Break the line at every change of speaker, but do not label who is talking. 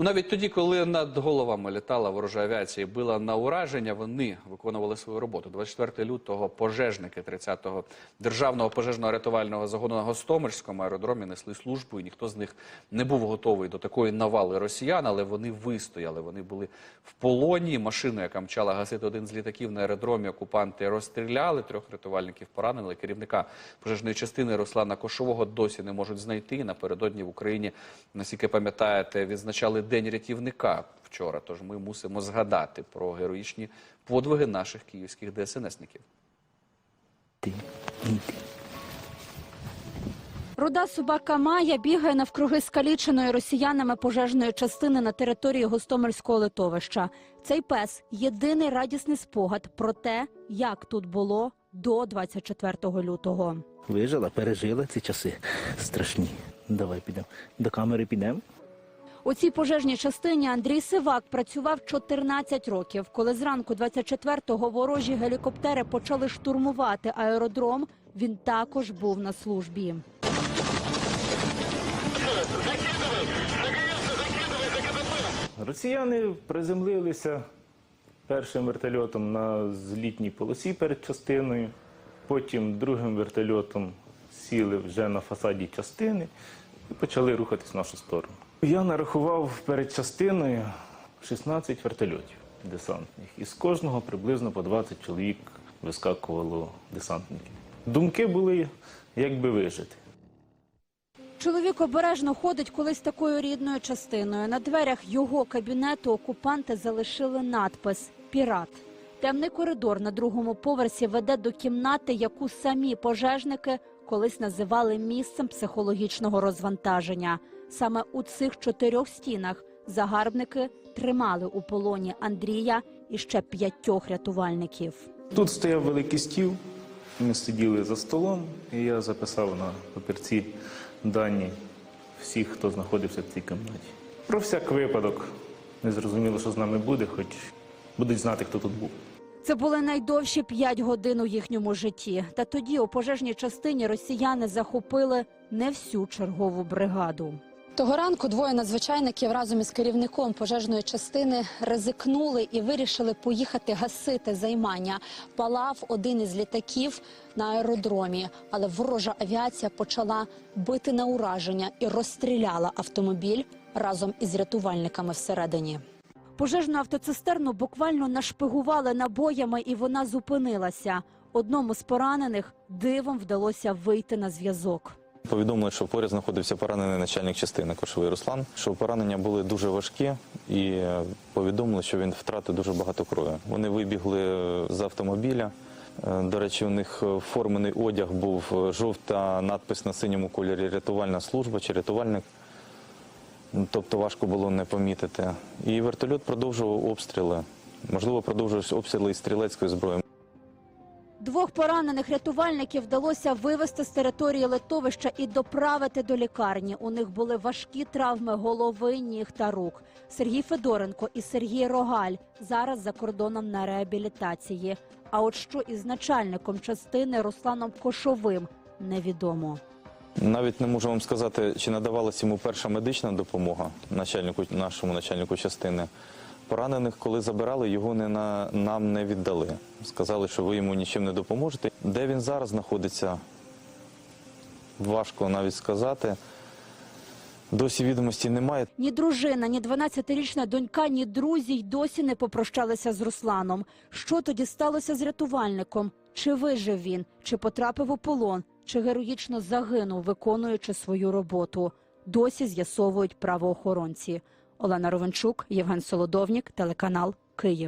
Ну, навіть тоді, коли над головами літала ворожа авіація і била на ураження, вони виконували свою роботу. 24 лютого пожежники 30-го державного пожежного рятувального загону на Гостомельському аеродромі несли службу, і ніхто з них не був готовий до такої навали росіян, але вони вистояли. Вони були в полоні. Машину, яка мчала гасити один з літаків на аеродромі, окупанти розстріляли. Трьох рятувальників поранили. Керівника пожежної частини Руслана Кошового досі не можуть знайти. Напередодні в Україні, наскільки пам'ятаєте, відзначали День рятівника вчора. Тож ми мусимо згадати про героїчні подвиги наших київських ДСНСників.
Руда собака Майя бігає навкруги скаліченої росіянами пожежної частини на території Гостомельського литовища. Цей пес єдиний радісний спогад про те, як тут було до 24 лютого.
Вижила, пережила ці часи страшні. Давай підемо. До камери підемо.
У цій пожежній частині Андрій Сивак працював 14 років. Коли зранку 24-го ворожі гелікоптери почали штурмувати аеродром, він також був на службі.
Росіяни приземлилися першим вертольотом на злітній полосі перед частиною, потім другим вертольотом сіли вже на фасаді частини і почали рухатись в нашу сторону. Я нарахував перед частиною 16 вертольотів десантних, і з кожного приблизно по 20 чоловік вискакувало десантників. Думки були, як би вижити.
Чоловік обережно ходить колись такою рідною частиною. На дверях його кабінету окупанти залишили надпис Пірат. Темний коридор на другому поверсі веде до кімнати, яку самі пожежники колись називали місцем психологічного розвантаження. Саме у цих чотирьох стінах загарбники тримали у полоні Андрія і ще п'ятьох рятувальників.
Тут стояв великий стіл, ми сиділи за столом, і я записав на папірці дані всіх, хто знаходився в цій кімнаті. Про всяк випадок. Не зрозуміло, що з нами буде, хоч будуть знати, хто тут був.
Це були найдовші п'ять годин у їхньому житті. Та тоді у пожежній частині росіяни захопили не всю чергову бригаду.
Того ранку двоє надзвичайників разом із керівником пожежної частини ризикнули і вирішили поїхати гасити займання. Палав один із літаків на аеродромі, але ворожа авіація почала бити на ураження і розстріляла автомобіль разом із рятувальниками всередині.
Пожежну автоцистерну буквально нашпигували набоями, і вона зупинилася. Одному з поранених дивом вдалося вийти на зв'язок.
Повідомили, що поряд знаходився поранений начальник частини Кошовий Руслан, що поранення були дуже важкі, і повідомили, що він втратив дуже багато крові. Вони вибігли з автомобіля. Е, До речі, у них формений одяг був е, жовта надпис на синьому кольорі рятувальна служба чи рятувальник. Тобто важко було не помітити. І вертольот продовжував обстріли. Можливо, продовжував обстріли із стрілецької зброї.
Двох поранених рятувальників вдалося вивезти з території литовища і доправити до лікарні. У них були важкі травми голови, ніг та рук. Сергій Федоренко і Сергій Рогаль зараз за кордоном на реабілітації. А от що із начальником частини Русланом Кошовим невідомо.
Навіть не можу вам сказати, чи надавалася йому перша медична допомога начальнику нашому начальнику частини. Поранених, коли забирали, його не на нам не віддали. Сказали, що ви йому нічим не допоможете. Де він зараз знаходиться, важко навіть сказати. Досі відомості немає.
Ні дружина, ні 12-річна донька, ні друзі й досі не попрощалися з Русланом. Що тоді сталося з рятувальником? Чи вижив він, чи потрапив у полон, чи героїчно загинув, виконуючи свою роботу? Досі з'ясовують правоохоронці. Олена Ровенчук, Євген Солодовнік, телеканал Київ.